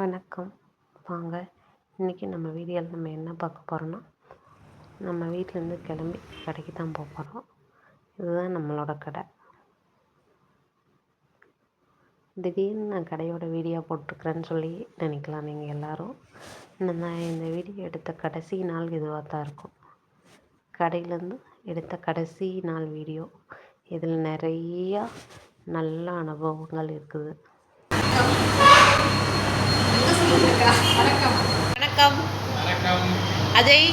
வணக்கம். வாங்க இன்றைக்கி நம்ம வீடியோவில் நம்ம என்ன பார்க்க போகிறோன்னா நம்ம வீட்டிலேருந்து கிளம்பி கடைக்கு தான் போக போகிறோம் இதுதான் நம்மளோட கடை. திடீர்னு நான் கடையோட வீடியோ போட்டிருக்கிறேன்னு சொல்லி நினைக்கலாம் நீங்கள் எல்லோரும். நான் இந்த வீடியோ எடுத்த கடைசி நாள் இதுவாக தான் இருக்கும். கடையிலேருந்து எடுத்த கடைசி நாள் வீடியோ. இதில் நிறையா நல்ல அனுபவங்கள் இருக்குது. வணக்கம். வணக்கம். அஜய்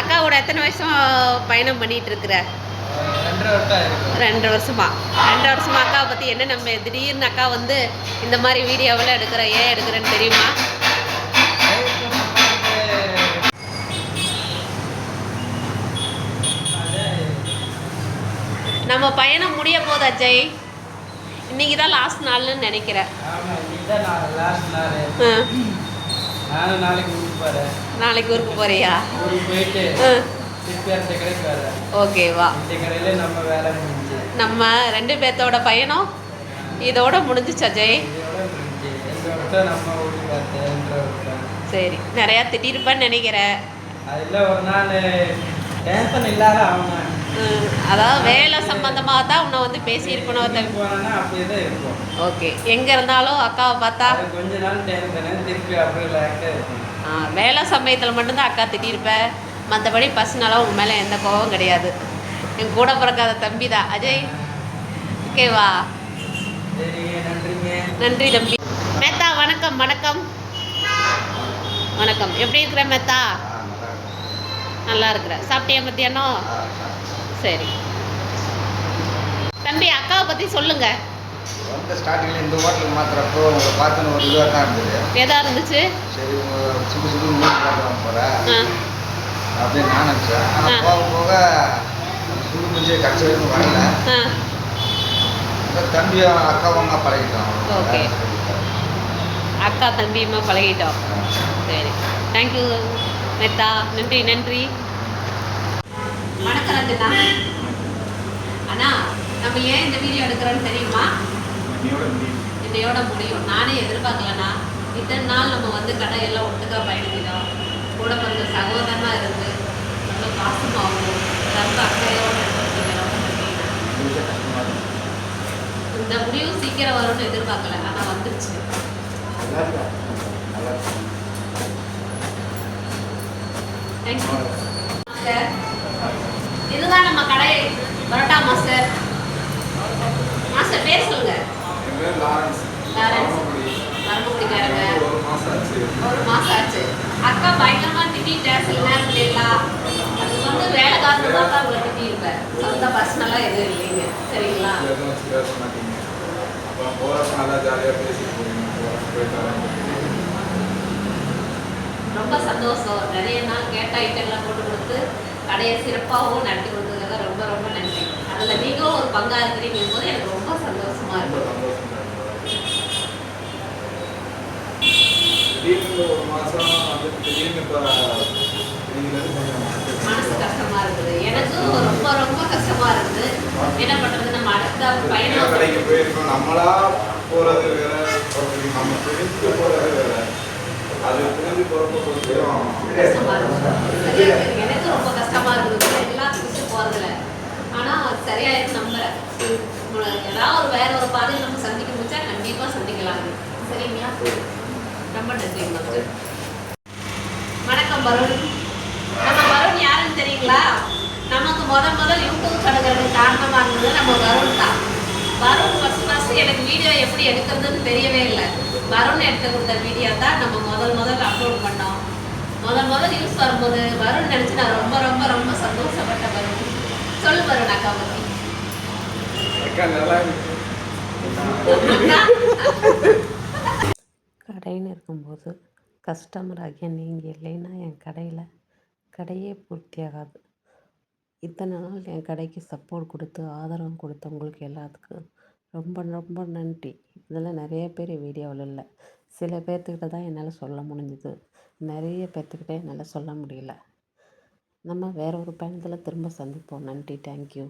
அக்காவோட எத்தனை வருஷம் பயணம் பண்ணிட்டு இருக்கிற ரெண்டு வருஷமா? ரெண்டு வருஷமா அக்காவை பற்றி என்ன நம்ம திடீர்னு அக்கா வந்து இந்த மாதிரி வீடியோவெல்லாம் எடுக்கிற ஏன் எடுக்கிறேன்னு தெரியுமா? நம்ம பயணம் முடிய போகுது அஜய். இன்னைக்கு தான் லாஸ்ட் நாள்னு நினைக்கிறேன். நாளைக்கு ஊருக்கு போறியா? ஓகேவா நம்ம ரெண்டு பேர்த்தோட பயணம் இதோட முடிஞ்சிச்சு அஜய் சரி நிறையா திட்டிருப்பேன்னு நினைக்கிறேன். ஒரு நாள் டென்ஷன் இல்லாத அவங்க அதாவது வேலை சம்பந்தமாக தான் உன்னை வந்து பேசியிருக்கணும் ஓகே. எங்கே இருந்தாலும் அக்காவை பார்த்தா கொஞ்ச நாள் வேலை சமயத்தில் மட்டும்தான் அக்கா திட்டிருப்பேன் மற்றபடி பர்சனலாக உன் மேலே எந்த கோபம் கிடையாது. என் கூட பிறக்காத தம்பி தான் அஜய். ஓகேவா நன்றி தம்பி. மேத்தா வணக்கம் வணக்கம். வணக்கம். எப்படி இருக்கிற மேத்தா? நல்லா இருக்கிற. சாப்பிட்டியா மத்தியானம்? சரி. தம்பி அக்காவை பற்றி சொல்லுங்க. வந்த ஸ்டார்டிங்கில் இந்த ஹோட்டலுக்கு மாத்திரப்போ உங்களை பார்த்துன்னு ஒரு இதுவாக தான் இருந்தது. எதா இருந்துச்சு? சரி உங்கள் சுடு சுடு மீன் சாப்பிட போகிறேன் அப்படின்னு நான் நினச்சேன். ஆனால் போக போக சுடு முடிஞ்சே கட்சி வரல. தம்பி அக்காவும் பழகிட்டோம் ஓகே. அக்கா தம்பியுமா பழகிட்டோம். சரி. தேங்க்யூ மெத்தா நன்றி நன்றி. வணக்கம் ரஞ்சனா அண்ணா நம்ம ஏன் இந்த வீடியோ எடுக்கிறோன்னு தெரியுமா? இன்னையோட முடியும் நானே எதிர்பார்க்கலண்ணா. இத்தனை நாள் நம்ம வந்து கடையெல்லாம் ஒட்டுக்கா பயணிக்கிறோம். கூட பிறந்த சகோதரமாக இருந்து ரொம்ப பாசமாகவும் ரொம்ப அக்கையோடு இந்த முடிவு சீக்கிரம் வரும்னு எதிர்பார்க்கல. ஆனால் வந்துருச்சு. தேங்க்யூ இதுதான் நம்ம கடை பரோட்டா மாஸ்டர் மாஸ்டர் பேர் சொல்லுங்க லாரன்ஸ் மரமுடிக்காரங்க ஒரு மாசம் ஆச்சு அக்கா பயங்கரமா சில நேரத்துலாம் அது வந்து தான் உங்களை பர்சனலாக எதுவும் இல்லைங்க. சரிங்களா? ரொம்ப சந்தோஷம். நிறைய நாள் கேட்ட ஐட்டம்லாம் போட்டு கொடுத்து கடையை சிறப்பாகவும் நடத்தி கொடுத்ததுக்காக ரொம்ப ரொம்ப நன்றி. அதில் நீங்களும் ஒரு பங்காக இருக்கிறீங்க போது எனக்கு ரொம்ப சந்தோஷமா இருக்கும் மனசு கஷ்டமா இருக்குது. எனக்கும் ரொம்ப ரொம்ப கஷ்டமா இருக்குது. என்ன பண்றது? நம்ம அடுத்த பயணம். நம்மளா போறது வேற. நம்ம பிரித்து போறது வேற. அது பிரிஞ்சு போறப்ப கொஞ்சம் எனக்கு ரொம்ப கஷ்டமா இருக்குது. எல்லாத்துக்கும் போறதுல ஆனா சரியாயிருக்கு நம்புறேன். ஏதாவது ஒரு வேற ஒரு பாதையில் நம்ம சந்திக்க முடிச்சா கண்டிப்பா சந்திக்கலாம். சரிங்களா? ரொம்ப நன்றி வணக்கம் வருண் யாருன்னு தெரியுங்களா? நமக்கு முத முதல் யூடியூப் தொடங்குறதுக்கு காரணமாக இருந்தது நம்ம வருண் தான். வருண் ஃபஸ்ட் ஃபஸ்ட் எனக்கு வீடியோ எப்படி எடுக்கிறதுன்னு தெரியவே இல்லை. வருண் எடுத்து கொடுத்த வீடியோ தான் நம்ம முதல் முதல் அப்லோட் பண்ணோம். முதல் முதல் யூஸ் வரும்போது வருண் நினச்சி நான் ரொம்ப ரொம்ப ரொம்ப சந்தோஷப்பட்ட வருண் சொல்லு வருண் அக்கா பற்றி கடைன்னு இருக்கும்போது கஸ்டமர் ஆகிய நீங்கள் இல்லைன்னா என் கடையில் கடையே பூர்த்தியாகாது. இத்தனை நாள் என் கடைக்கு சப்போர்ட் கொடுத்து ஆதரவு கொடுத்தவங்களுக்கு எல்லாத்துக்கும் ரொம்ப ரொம்ப நன்றி. இதெல்லாம் நிறைய பேர் வீடியோவில் இல்லை. சில பேர்த்துக்கிட்ட தான் என்னால் சொல்ல முடிஞ்சுது. நிறைய பேர்த்துக்கிட்ட என்னால் சொல்ல முடியல. நம்ம வேற ஒரு பயணத்தில் திரும்ப சந்திப்போம். நன்றி. தேங்க்யூ